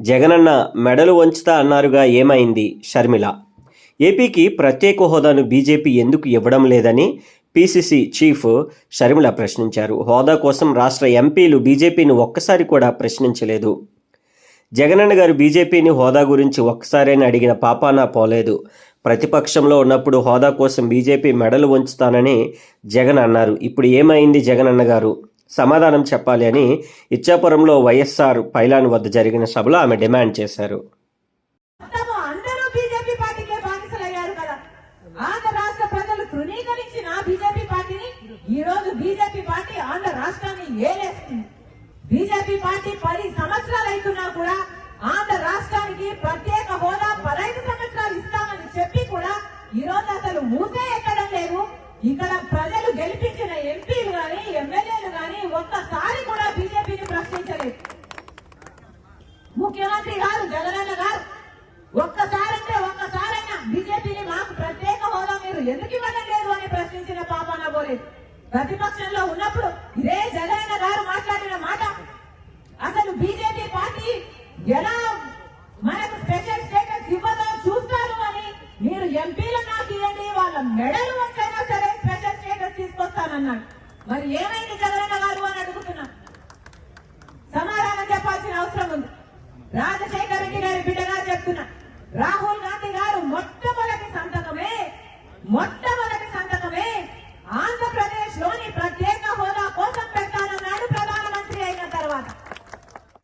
జగనన్న మెడలు వంచుతా అన్నారుగా ఏమైంది షర్మిల. ఏపీకి ప్రత్యేక హోదాను బీజేపీ ఎందుకు ఇవ్వడం లేదని పీసీసీ చీఫ్ షర్మిల ప్రశ్నించారు. హోదా కోసం రాష్ట్ర ఎంపీలు బీజేపీని ఒక్కసారి కూడా ప్రశ్నించలేదు. జగనన్న గారు బీజేపీని హోదా గురించి ఒక్కసారైనా అడిగిన పాపాన పోలేదు. ప్రతిపక్షంలో ఉన్నప్పుడు హోదా కోసం బీజేపీ మెడలు వంచుతానని జగన్ అన్నారు. ఇప్పుడు ఏమైంది జగనన్న గారు? సమాధానం చెప్పాలి అని ఇచ్చాపురంలో వైఎస్ఆర్ పైలాన్ వద్ద జరిగిన సభలో ఆమె డిమాండ్ చేశారు. కదా. ఆంధ్ర రాష్ట్ర ప్రజలు తృణీకరించిన బీజేపీ పార్టీని ఈ రోజు బీజేపీ పార్టీ ఆంధ్ర రాష్ట్రాన్ని ఏలేస్తుంది. బీజేపీ పార్టీ పది సంవత్సరాలు అవుతున్నా కూడా ఆంధ్ర రాష్ట్రానికి ప్రత్యేక హోదా పదహైదు సంవత్సరాలు ఇస్తామని చెప్పి కూడా ఈ రోజు అసలు మూసే ఎక్కడం లేదు. ఇక్కడ ఒక్కసారి కూడా బీజేపీని ప్రశ్నించలేదు. ముఖ్యమంత్రి గారు జగనన్న గారు ఒక్కసారంటే ఒక్కసారైనా బీజేపీని మాకు ప్రత్యేక హోదా మీరు ఎందుకు ఇవ్వడం లేదు అని ప్రశ్నించిన పాపాన పోలేదు. ప్రతిపక్షంలో ఉన్నప్పుడు ఇదే జగనన్న గారు మాట్లాడిన మాట. అసలు బీజేపీ పార్టీ ఎలా మనకు స్పెషల్ స్టేటస్ ఇవ్వదో చూస్తాను అని మీరు ఎంపీలు నాకు ఇవ్వండి వాళ్ళ మెడలు వచ్చైనా సరే స్పెషల్ స్టేటస్ తీసుకొస్తానన్నాడు. మరి ఏమైంది జగనన్న అవసరం ఉంది రాజశేఖర